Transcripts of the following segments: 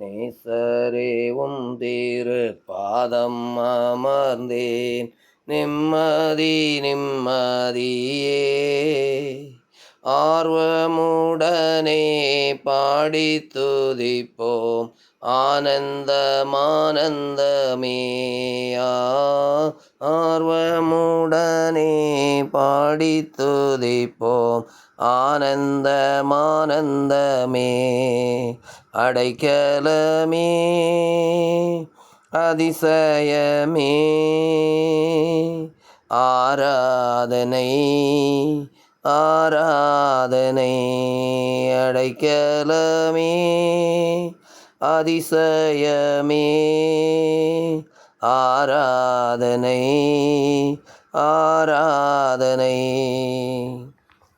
நேசரே உம் தீரு பாதம் அமர்ந்தேன். நிம்மதி நிம்மதியே. ஆர்வமுடனே பாடி துதிப்போம். ஆனந்தமானந்தமே. ஆர்வமுடனே பாடி துதிப்போம். ஆனந்தமானந்தமே அடைக்கலமே அதிசயமே. ஆராதனை ஆராதனை அடைக்கலமே அதிசயமே. ஆராதனை ஆராதனை.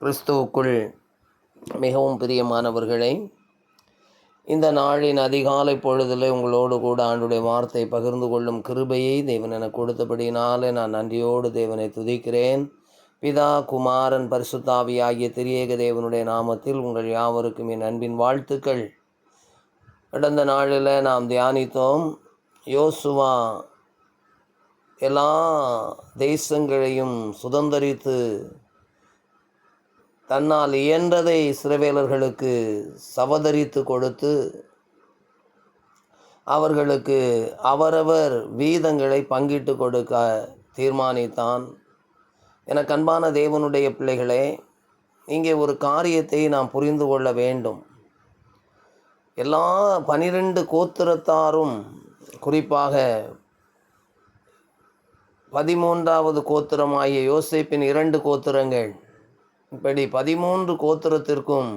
கிறிஸ்துவுக்குள் மிகவும் பிரியமானவர்களே இந்த நாளின் அதிகாலை பொழுதில் உங்களோடு கூட ஆண்டுடைய வார்த்தை பகிர்ந்து கொள்ளும் கிருபையை தேவன் எனக்கு கொடுத்தபடியினாலே நான் நன்றியோடு தேவனை துதிக்கிறேன். பிதா குமாரன் பரிசுத்தாவி ஆகிய திரியேக தேவனுடைய நாமத்தில் உங்கள் யாவருக்கும் என் அன்பின் வாழ்த்துக்கள். கடந்த நாளில் நாம் தியானித்தோம் யோசுவா எல்லா தேசங்களையும் சுதந்தரித்து தன்னால் இயன்றதை சிறவேலர்களுக்கு சவதரித்து கொடுத்து அவர்களுக்கு அவரவர் வீதங்களை பங்கிட்டு கொடுக்க தீர்மானித்தான். என கண்பான தேவனுடைய பிள்ளைகளே இங்கே ஒரு காரியத்தை நாம் புரிந்து கொள்ள வேண்டும். எல்லா பனிரெண்டு கோத்திரத்தாரும் குறிப்பாக பதிமூன்றாவது கோத்திரமாகிய யோசிப்பின் இரண்டு கோத்திரங்கள் இப்படி பதிமூன்று கோத்திரத்திற்கும்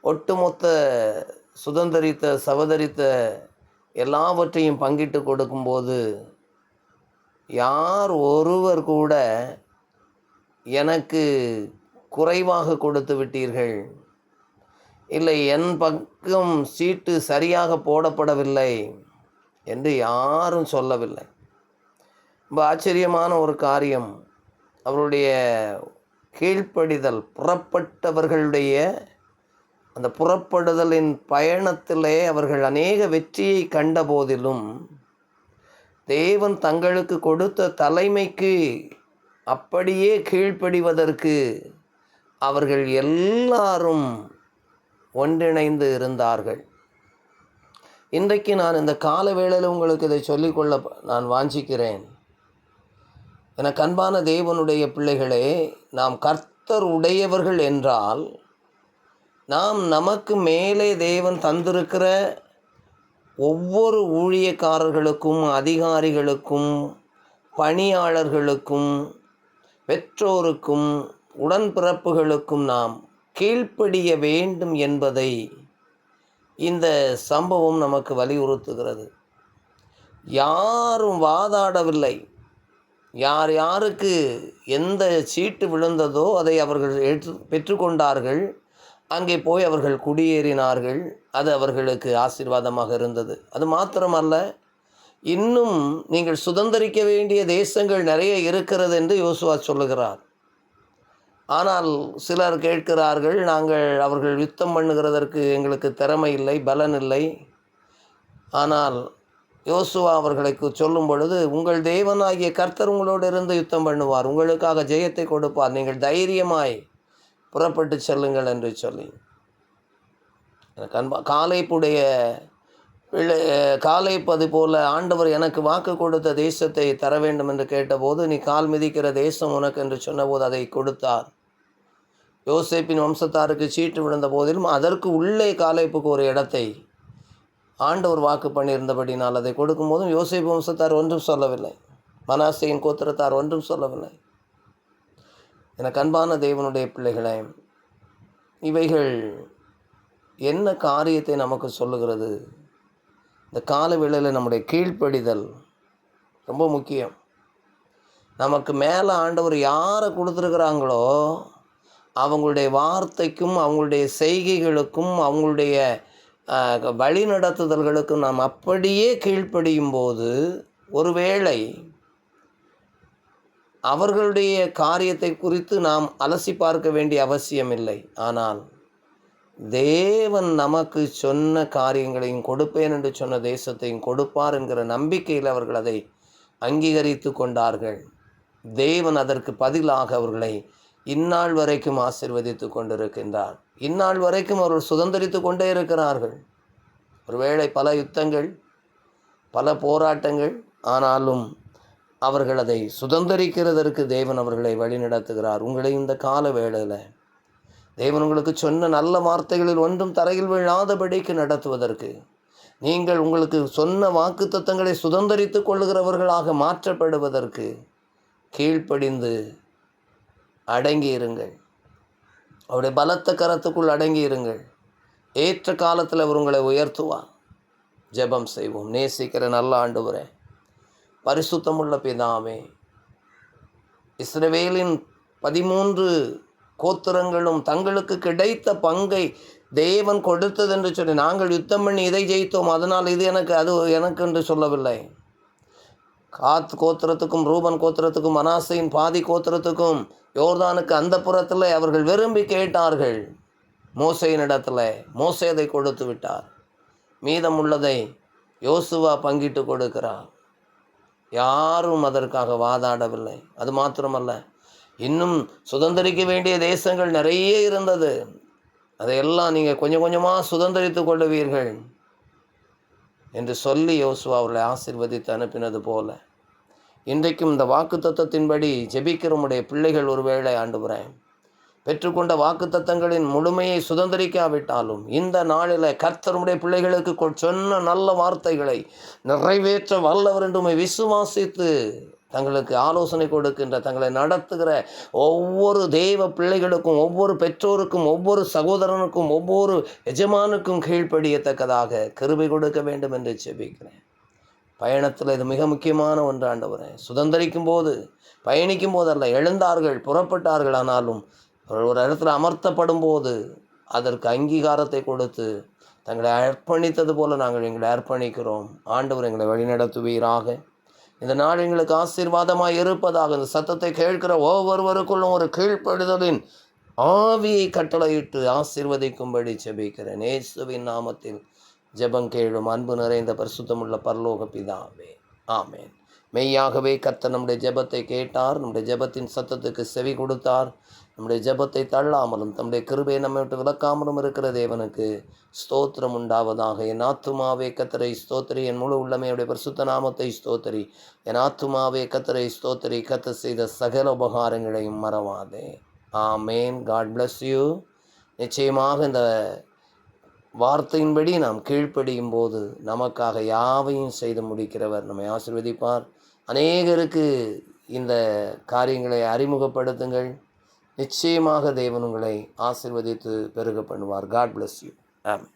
ஒட்டுமொத்த சுதந்திரித்த சவதரித்த எல்லாவற்றையும் பங்கிட்டு கொடுக்கும்போது யார் ஒருவர் கூட எனக்கு குறைவாக கொடுத்து விட்டீர்கள்? இல்லை என் பக்கம் சீட்டு சரியாக போடப்படவில்லை என்று யாரும் சொல்லவில்லை. ரொம்ப ஆச்சரியமான ஒரு காரியம். அவருடைய கீழ்ப்படிதல் புறப்பட்டவர்களுடைய அந்த புறப்படுதலின் பயணத்திலே அவர்கள் அநேக வெற்றியை கண்ட போதிலும் தேவன் தங்களுக்கு கொடுத்த தலைமைக்கு அப்படியே கீழ்ப்படிவதற்கு அவர்கள் எல்லாரும் ஒன்றிணைந்து இருந்தார்கள். இன்றைக்கு நான் இந்த கால வேளையில் உங்களுக்கு இதை சொல்லிக்கொள்ள நான் வாஞ்சிக்கிறேன். எனக்கு அன்பான தேவனுடைய பிள்ளைகளே நாம் கர்த்தர் உடையவர்கள் என்றால் நாம் நமக்கு மேலே தேவன் தந்திருக்கிற ஒவ்வொரு ஊழியக்காரர்களுக்கும் அதிகாரிகளுக்கும் பணியாளர்களுக்கும் பெற்றோருக்கும் உடன்பிறப்புகளுக்கும் நாம் கீழ்ப்படிய வேண்டும் என்பதை இந்த சம்பவம் நமக்கு வலியுறுத்துகிறது. யாரும் வாதாடவில்லை. யார் யாருக்கு எந்த சீட்டு விழுந்ததோ அதை அவர்கள் ஏற்று பெற்றுக்கொண்டார்கள். அங்கே போய் அவர்கள் குடியேறினார்கள். அது அவர்களுக்கு ஆசீர்வாதமாக இருந்தது. அது மாத்திரமல்ல இன்னும் நீங்கள் சுதந்திரிக்க வேண்டிய தேசங்கள் நிறைய இருக்கிறது என்று யோசுவா சொல்லுகிறார். ஆனால் சிலர் கேட்கிறார்கள் நாங்கள் அவர்கள் யுத்தம் பண்ணுகிறதற்கு எங்களுக்கு திறமை இல்லை பலன் இல்லை. ஆனால் யோசுவா அவர்களுக்கு சொல்லும் பொழுது உங்கள் தேவனாகிய கர்த்தர் உங்களோடு இருந்து யுத்தம் பண்ணுவார். உங்களுக்காக ஜெயத்தை கொடுப்பார். நீங்கள் தைரியமாய் புறப்பட்டு செல்லுங்கள் என்று சொல்லி. எனக்கு அன்பா காலைப்புடைய பிள்ளை காலைப்பது போல ஆண்டவர் எனக்கு வாக்கு கொடுத்த தேசத்தை தர வேண்டும் என்று கேட்டபோது நீ கால் மிதிக்கிற தேசம் உனக்கு என்று சொன்னபோது அதை கொடுத்தார். யோசேப்பின் வம்சத்தாருக்கு சீட்டு விழுந்த போதிலும் அதற்கு உள்ளே காலைப்புக்கு ஒரு இடத்தை ஆண்டவர் வாக்கு பண்ணியிருந்தபடினால் அதை கொடுக்கும்போதும் யோசை வம்சத்தார் ஒன்றும் சொல்லவில்லை. மனாசையின் கோத்திரத்தார் ஒன்றும் சொல்லவில்லை. எனக்கு அன்பான தேவனுடைய பிள்ளைகளே இவைகள் என்ன காரியத்தை நமக்கு சொல்லுகிறது? இந்த கால வேளையில் நம்முடைய கீழ்ப்படிதல் ரொம்ப முக்கியம். நமக்கு மேலே ஆண்டவர் யாரை கொடுத்துருக்குறாங்களோ அவங்களுடைய வார்த்தைக்கும் அவங்களுடைய செய்கைகளுக்கும் அவங்களுடைய வழிநடத்துதல்களுக்கு நாம் அப்படியே கீழ்ப்படியும் போது ஒருவேளை அவர்களுடைய காரியத்தை குறித்து நாம் அலசி பார்க்க வேண்டிய அவசியம் இல்லை ஆனால் தேவன் நமக்கு சொன்ன காரியங்களையும் கொடுப்பேன் என்று சொன்ன தேசத்தையும் கொடுப்பார் என்கிற நம்பிக்கையில் அவர்கள் அதை அங்கீகரித்து கொண்டார்கள். தேவன் அதற்கு பதிலாக அவர்களை இந்நாள் வரைக்கும் ஆசிர்வதித்து கொண்டிருக்கின்றார் இந்நாள் வரைக்கும் அவர்கள் சுதந்திரித்து கொண்டே இருக்கிறார்கள். ஒருவேளை பல யுத்தங்கள் பல போராட்டங்கள் ஆனாலும் அவர்கள் அதை சுதந்திரிக்கிறதற்கு தேவன் அவர்களை வழிநடத்துகிறார். உங்களை இந்த கால வேளையில் தேவன் உங்களுக்கு சொன்ன நல்ல வார்த்தைகளில் ஒன்றும் தரையில் விழாதபடிக்கு நடத்துவதற்கு நீங்கள் உங்களுக்கு சொன்ன வாக்கு தத்தங்களை சுதந்திரித்து கொள்ளுகிறவர்களாக மாற்றப்படுவதற்கு கீழ்ப்படிந்து அடங்கி இருங்கள் அவருடைய பலத்த கரத்துக்குள் அடங்கி இருங்கள் ஏற்ற காலத்தில் அவர் உங்களை உயர்த்துவார். ஜெபம் செய்வோம். நேசிக்கிற நல்ல ஆண்டவரே பரிசுத்தமுள்ள பிதாமே இஸ்ரவேலின் பதிமூன்று கோத்திரங்களும் தங்களுக்கு கிடைத்த பங்கை தேவன் கொடுத்தது என்று சொல்லி நாங்கள் யுத்தம் பண்ணி இதை ஜெயித்தோம். அதனால் இது எனக்கு அது எனக்கு என்று சொல்லவில்லை. காத் கோத்திரத்துக்கும் ரூபன் கோத்திரத்துக்கும் மனாசையின் பாதி கோத்திரத்துக்கும் யோர்தானுக்கு அந்த புறத்தில் அவர்கள் விரும்பி கேட்டார்கள். மோசையின் இடத்துல அதை கொடுத்து விட்டார். மீதமுள்ளதை யோசுவா பங்கிட்டு கொடுக்கிறார். யாரும் அதற்காக வாதாடவில்லை. அது மாத்திரமல்ல இன்னும் சுதந்திரிக்க வேண்டிய தேசங்கள் நிறைய இருந்தது. அதையெல்லாம் நீங்கள் கொஞ்சம் கொஞ்சமாக சுதந்திரித்து கொள்ளுவீர்கள் என்று சொல்லி யோசுவா அவர்களை ஆசிர்வதித்து அனுப்பினது போல இன்றைக்கும் இந்த வாக்கு தத்தத்தின்படி ஜெபிக்கிற உடைய பிள்ளைகள் ஒருவேளை ஆண்டுகிறேன் பெற்றுக்கொண்ட வாக்கு தத்தங்களின் முழுமையை சுதந்திரிக்காவிட்டாலும் இந்த நாளில் கர்த்தருடைய பிள்ளைகளுக்கு கொ- சொன்ன நல்ல வார்த்தைகளை நிறைவேற்ற வல்லவர் என்று விசுவாசித்து தங்களுக்கு ஆலோசனை கொடுக்கின்ற தங்களை நடத்துகிற ஒவ்வொரு தெய்வ பிள்ளைகளுக்கும் ஒவ்வொரு பெற்றோருக்கும் ஒவ்வொரு சகோதரனுக்கும் ஒவ்வொரு எஜமானுக்கும் கீழ்ப்படியத்தக்கதாக கருவை கொடுக்க வேண்டும் என்று ஜெபிக்கிறேன். பயணத்தில் இது மிக முக்கியமான ஒன்று ஆண்டவரே. சுதந்திரிக்கும் போது பயணிக்கும் போதல்ல எழுந்தார்கள் புறப்பட்டார்கள் ஆனாலும் ஒரு இடத்துல அமர்த்தப்படும் போது அதற்கு அங்கீகாரத்தை கொடுத்து தங்களை அர்ப்பணித்தது போல நாங்கள் எங்களை அர்ப்பணிக்கிறோம். ஆண்டவர் எங்களை வழிநடத்துவீராக. இந்த நாள் எங்களுக்கு ஆசீர்வாதமாக இருப்பதாக இந்த சத்தத்தை கேட்கிற ஒவ்வொருவருக்குள்ளும் ஒரு கீழ்ப்படுதலின் ஆவியை கட்டளையிட்டு ஆசீர்வதிக்கும்படி செபிக்கிறேன் நேசுவின் நாமத்தில் ஜெபம் கேளும் அன்பு நிறைந்த பரிசுத்தமுள்ள பரலோக பிதாவே. ஆமேன். மெய்யாகவே கர்த்தர் நம்முடைய ஜெபத்தை கேட்டார். நம்முடைய ஜெபத்தின் சத்தத்துக்கு செவி கொடுத்தார். நம்முடைய ஜெபத்தை தள்ளாமலும் தம்முடைய கிருபையை நம்மை விட்டு விளக்காமலும் இருக்கிற தேவனுக்கு ஸ்தோத்திரம் உண்டாவதாக. என் ஆத்துமாவே கத்தரை ஸ்தோத்திரி. என் முழு உள்ளமையுடைய பரிசுத்த நாமத்தை ஸ்தோத்திரி. என் ஆத்துமாவே கத்தரை ஸ்தோத்திரி. கத்த செய்த சகல உபகாரங்களையும் மறவாதே. ஆமேன். காட் பிளஸ் யூ நிச்சயமாக இந்த வார்த்தையின்படி நாம் கீழ்ப்படியும் போது நமக்காக யாவையும் செய்து முடிக்கிறவர் நம்மை ஆசிர்வதிப்பார். அநேகருக்கு இந்த காரியங்களை அறிமுகப்படுத்துங்கள். நிச்சயமாக தேவன் உங்களை ஆசிர்வதித்து பெருக பண்ணுவார். காட் பிளஸ் யூ ஆம்